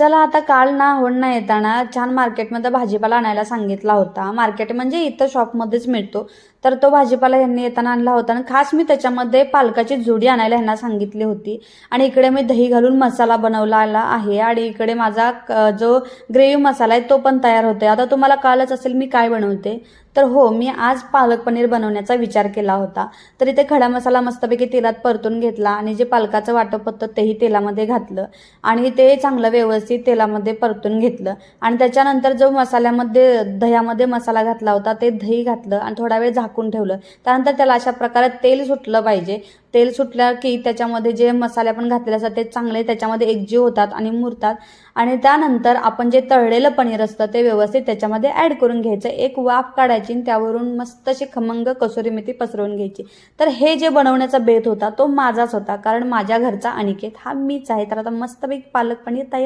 चला आता काल ना होणं येताना छान मार्केटमध्ये भाजीपाला आणायला सांगितला होता. मार्केट म्हणजे इथं शॉपमध्येच मिळतो. तर तो भाजीपाला यांनी येताना आणला होता आणि खास मी त्याच्यामध्ये पालकाची जुडी आणायला ह्यांना सांगितली होती. आणि इकडे मी दही घालून मसाला बनवलेला आहे आणि इकडे माझा क- जो ग्रेव्ही मसाला आहे तो पण तयार होते आता तुम्हाला कळलंच असेल मी काय बनवते? तर हो मी आज पालक पनीर बनवण्याचा विचार केला होता. तर इथे खडा मसाला मस्तपैकी तेलात परतून घेतला आणि जे पालकाचं वाटप होतं तेही तेलामध्ये घातलं आणि ते चांगलं व्यवस्थित तेलामध्ये परतून घेतलं. आणि त्याच्यानंतर जो मसाल्यामध्ये दह्यामध्ये मसाला घातला होता ते दही घातलं आणि थोडा वेळ झाकून ठेवलं. त्यानंतर त्याला अशा प्रकारे तेल सुटलं पाहिजे. तेल सुटलं की त्याच्यामध्ये जे मसाले आपण घातलेले असतात ते चांगले त्याच्यामध्ये एकजीव होतात आणि मुरतात. आणि त्यानंतर आपण जे तळलेलं पनीर असतं ते व्यवस्थित त्याच्यामध्ये ॲड करून घ्यायचं. एक वाफ काढायची आणि त्यावरून मस्त अशी खमंग कसुरी मेथी पसरवून घ्यायची. तर हे जे बनवण्याचा बेत होता तो माझाच होता. कारण माझ्या घरचा अनिकेत हा मीच आहे. तर आता मस्तपैकी पालक पनीर तयार